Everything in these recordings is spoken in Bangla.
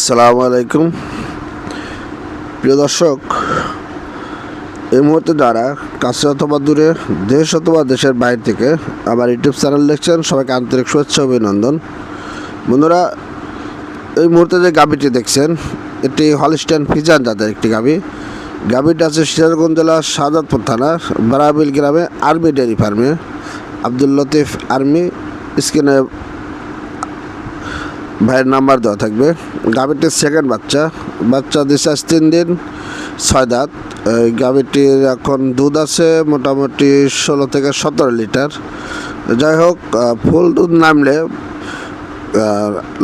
আসসালামু আলাইকুম। প্রিয় দর্শক, এই মুহূর্তে যারা কাছে অথবা দূরে দেশ অথবা দেশের বাইরে থেকে আমার ইউটিউব চ্যানেল দেখছেন, সবাইকে আন্তরিক শুভেচ্ছা অভিনন্দন। বন্ধুরা, এই মুহূর্তে যে গাবিটি দেখছেন, এটি হলস্টাইন ফিজান জাতের একটি গাবি গাবিটা আছে সিরাজগঞ্জ জেলার শাহাদাতপুর থানার বারাবিল গ্রামে আর্মি ডেয়ারি ফার্মে। আব্দুল লতিফ আর্মি স্ক্রিনে ভাইয়ের নাম্বার দেওয়া থাকবে। গাভীটির সেকেন্ড বাচ্চা। বাচ্চা আজ তিন দিন, ছয় দাঁত। গাভীটির এখন দুধ আছে মোটামুটি ষোলো থেকে সতেরো লিটার। যাই হোক ফুল দুধ নামলে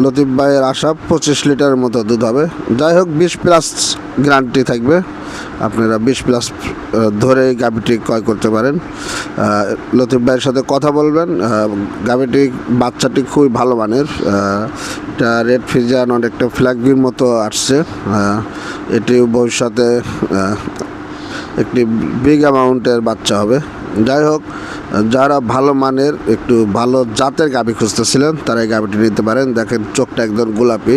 লতিফ ভাইয়ের আশা, পঁচিশ লিটারের মতো দুধ হবে। যাই হোক, বিশ প্লাস গ্যারান্টি থাকবে। আপনারা বিশ প্লাস ধরে গাভীটি ক্রয় করতে পারেন। লতিফ ভাইয়ের সাথে কথা বলবেন। গাভীটি, বাচ্চাটি খুবই ভালো মানের। এটা রেড ফিজান অনেকটা ফ্ল্যাগবির মতো আসছে। এটি ভবিষ্যতে একটি বিগ অ্যামাউন্টের বাচ্চা হবে। যাই হোক, যারা ভালো মানের, একটু ভালো জাতের গাভি খুঁজতেছিলেন, তারা এই গাভিটি নিতে পারেন। দেখেন চোখটা একদম গোলাপি।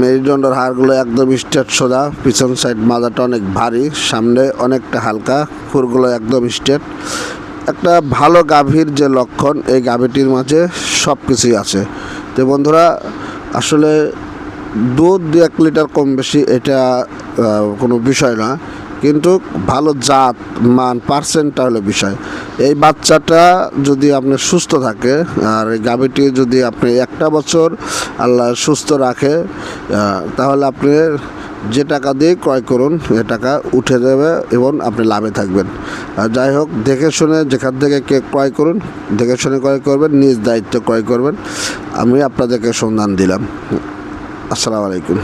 মেরুদণ্ডের হাড়গুলো একদম স্ট্রেট সোজা, পিছন সাইড মাজাটা অনেক ভারী, সামনে অনেকটা হালকা, খুরগুলো একদম স্ট্রেট। একটা ভালো গাভীর যে লক্ষণ, এই গাভীটির মাঝে সব কিছুই আছে। তো বন্ধুরা, আসলে দুধ দু এক লিটার কম বেশি এটা কোনো বিষয় না। কিন্তু ভালো জাত, মান পার্সেন্টটা হলো বিষয়। এই বাচ্চাটা যদি আপনি সুস্থ থাকে, আর এই গাভীটি যদি আপনি একটা বছর আল্লাহ সুস্থ রাখে তাহলে আপনি যে টাকা দিয়ে ক্রয় করুন, এ টাকা উঠে যাবে এবং আপনি লাভে থাকবেন। আর যাই হোক, দেখে শুনে যেখান থেকে কে ক্রয় করুন, দেখে শুনে ক্রয় করবেন, নিজ দায়িত্ব ক্রয় করবেন। আমি আপনাদেরকে সন্ধান দিলাম। আসসালামু আলাইকুম।